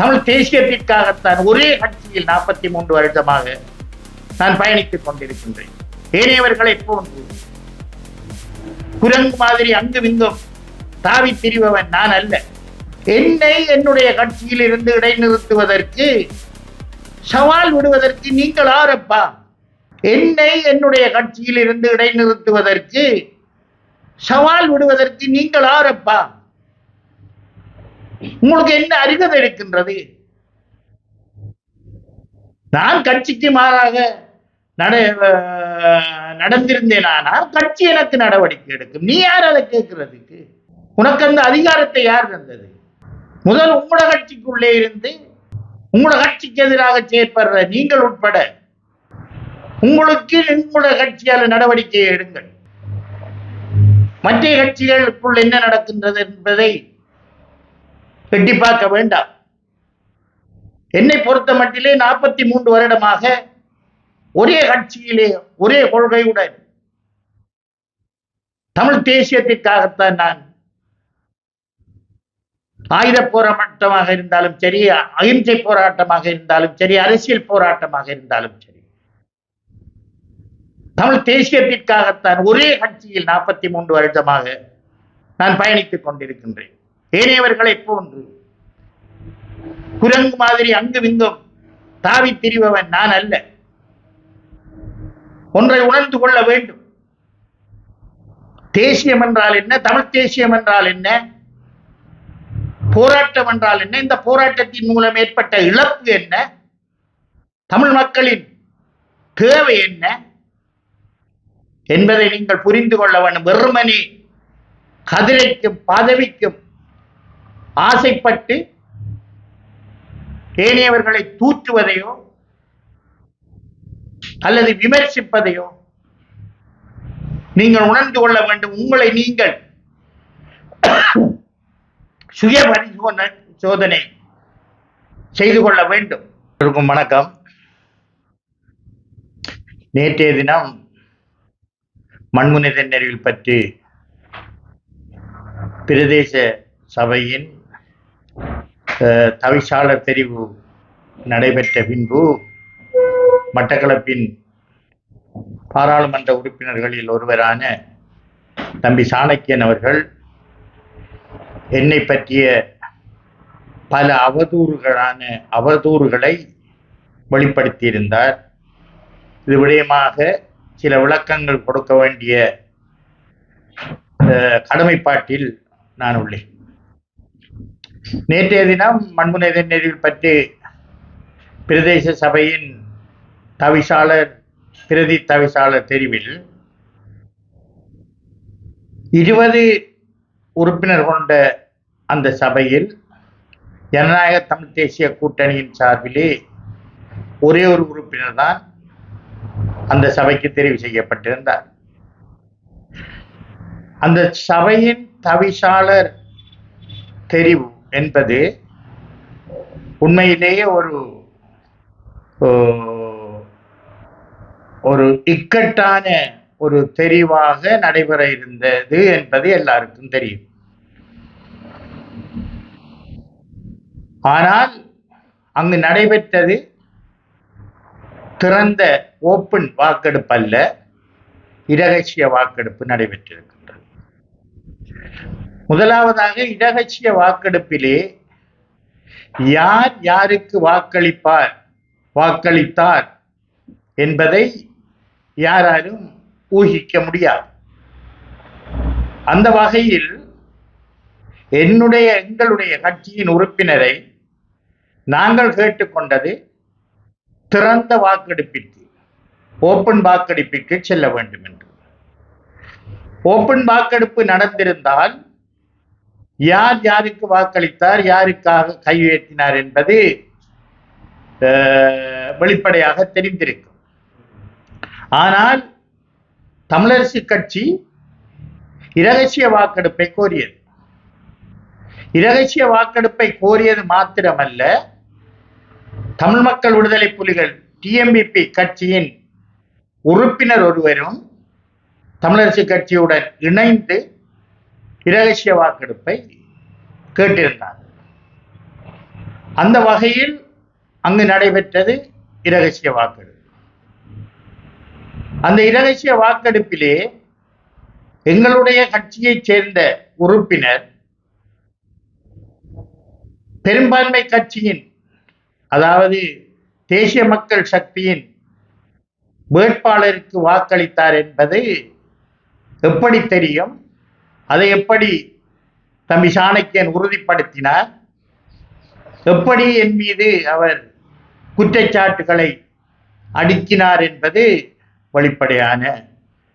தமிழ் தேசியத்திற்காகத்தான் ஒரே கட்சியில் நாற்பத்தி மூன்று வருடமாக நான் பயணித்துக் கொண்டிருக்கின்றேன். ஏனையவர்களை போன்று குரங்கு மாதிரி அங்கும் இங்கும் தாவி திரிபவன் நான் அல்ல. என்னை என்னுடைய கட்சியில் இருந்து இடைநிறுத்துவதற்கு சவால் விடுவதற்கு நீங்கள் ஆரப்பா என்னை என்னுடைய கட்சியில் இருந்து இடைநிறுத்துவதற்கு சவால் விடுவதற்கு நீங்கள் ஆரப்பா உங்களுக்கு என்ன அருகதை இருக்கின்றது? நான் கட்சிக்கு மாறாக நட நடந்திருந்தேனானால் கட்சி எனக்கு நடவடிக்கை எடுக்கும். நீ யார் அதை கேட்கறதுக்கு? உனக்கு அந்த அதிகாரத்தை யார் தந்தது? முதல் உங்களோட கட்சிக்குள்ளே இருந்து உங்களோட கட்சிக்கு எதிராக செயற்படுற நீங்கள் உட்பட உங்களுக்கு உங்களோட கட்சியால் நடவடிக்கை எடுங்கள். மற்ற கட்சிகளுக்குள் என்ன நடக்கின்றது என்பதை எட்டி பார்க்க வேண்டாம். என்னை பொறுத்த மட்டிலே நாற்பத்தி மூன்று வருடமாக ஒரே கட்சியிலே ஒரே கொள்கையுடன் தமிழ் தேசியத்திற்காகத்தான் நான் ஆயுத போராட்டமாக இருந்தாலும் சரி அகிம்சை போராட்டமாக இருந்தாலும் சரி அரசியல் போராட்டமாக இருந்தாலும் சரி தமிழ் தேசியத்திற்காகத்தான் ஒரே கட்சியில் நாற்பத்தி மூன்று வருடமாக நான் பயணித்துக் கொண்டிருக்கின்றேன். ஏனையவர்களை போன்று. குரங்கு மாதிரி அங்கும் இங்கும் தாவி திரிபவன் நான் அல்ல. ஒன்றை உணர்ந்து கொள்ள வேண்டும். தேசியம் என்றால் என்ன? தமிழ் தேசியம் என்றால் என்ன? போராட்டம் என்றால் என்ன? இந்த போராட்டத்தின் மூலம் ஏற்பட்ட இழப்பு என்ன? தமிழ் மக்களின் தேவை என்ன? என்பதை நீங்கள் புரிந்து கொள்ள வேண்டும். வெறுமனே கதிரைக்கும் பதவிக்கும் ஆசைப்பட்டு ஏனையவர்களை தூற்றுவதையோ அல்லது விமர்சிப்பதையோ நீங்கள் உணர்ந்து கொள்ள வேண்டும். உங்களை நீங்கள் சுய பரிசோதனை சோதனை செய்து கொள்ள வேண்டும். இருக்கும் வணக்கம். நேற்றைய தினம் மண்முனை தென்னறிவில் பற்றி பிரதேச சபையின் தவிசாளர் தெரிவு நடைபெற்ற பின்பு மட்டக்களப்பின் பாராளுமன்ற உறுப்பினர்களில் ஒருவரான தம்பி சாணக்கியன் அவர்கள் என்னை பற்றிய பல அவதூறுகளான அவதூறுகளை வெளிப்படுத்தியிருந்தார். இது விடயமாக சில விளக்கங்கள் கொடுக்க வேண்டிய கடமைப்பாட்டில் நான் உள்ளேன். நேற்றைய தினம் மண்முனை நெறிவில் பற்றி பிரதேச சபையின் தவிசாளர் பிரதி தவிசாளர் தெரிவில் இருபது உறுப்பினர் கொண்ட அந்த சபையில் ஜனநாயக தமிழ் தேசிய கூட்டணியின் சார்பிலே ஒரே ஒரு உறுப்பினர் தான் அந்த சபைக்கு தெரிவு செய்யப்பட்டிருந்தார். அந்த சபையின் தவிசாளர் தெரிவு என்பது உண்மையிலேயே ஒரு ஒரு இக்கட்டான ஒரு தெரிவாக நடைபெற இருந்தது என்பது எல்லாருக்கும் தெரியும். ஆனால் அங்கு நடைபெற்றது திறந்த ஓப்பன் வாக்கெடுப்பு அல்ல இரகசிய வாக்கெடுப்பு நடைபெற்றிருக்கின்றது. முதலாவதாக இடகட்சிய வாக்கெடுப்பிலே யார் யாருக்கு வாக்களிப்பார் வாக்களித்தார் என்பதை யாராலும் ஊகிக்க முடியாது. அந்த வகையில் என்னுடைய எங்களுடைய கட்சியின் உறுப்பினரை நாங்கள் கேட்டுக்கொண்டது திறந்த வாக்கெடுப்பிற்கு ஓப்பன் வாக்கெடுப்பிற்கு செல்ல வேண்டும் என்று ஓப்பன் வாக்கெடுப்பு நடந்திருந்தால் யார் யாருக்கு வாக்களித்தார் யாருக்காக கை உயர்த்தினார் என்பது வெளிப்படையாக தெரிந்திருக்கும். ஆனால் தமிழரசு கட்சி இரகசிய வாக்கெடுப்பை கோரியது. இரகசிய வாக்கெடுப்பை கோரியது மாத்திரமல்ல தமிழ் மக்கள் விடுதலை புலிகள் டிஎம்பிபி கட்சியின் உறுப்பினர் ஒருவரும் தமிழரசு கட்சியுடன் இணைந்து இரகசிய வாக்கெடுப்பை கேட்டிருந்தார் அந்த வகையில் அங்கு நடைபெற்றது இரகசிய வாக்கெடுப்பு அந்த இரகசிய வாக்கெடுப்பிலே எங்களுடைய கட்சியைச் சேர்ந்த உறுப்பினர் பெரும்பான்மை கட்சியின் அதாவது தேசிய மக்கள் சக்தியின் வேட்பாளருக்கு வாக்களித்தார் என்பது எப்படி தெரியும்? அதை எப்படி தம்பி சாணக்கியன் உறுதிப்படுத்தினார்? எப்படி என் மீது அவர் குற்றச்சாட்டுகளை அடுக்கினார் என்பது வெளிப்படையான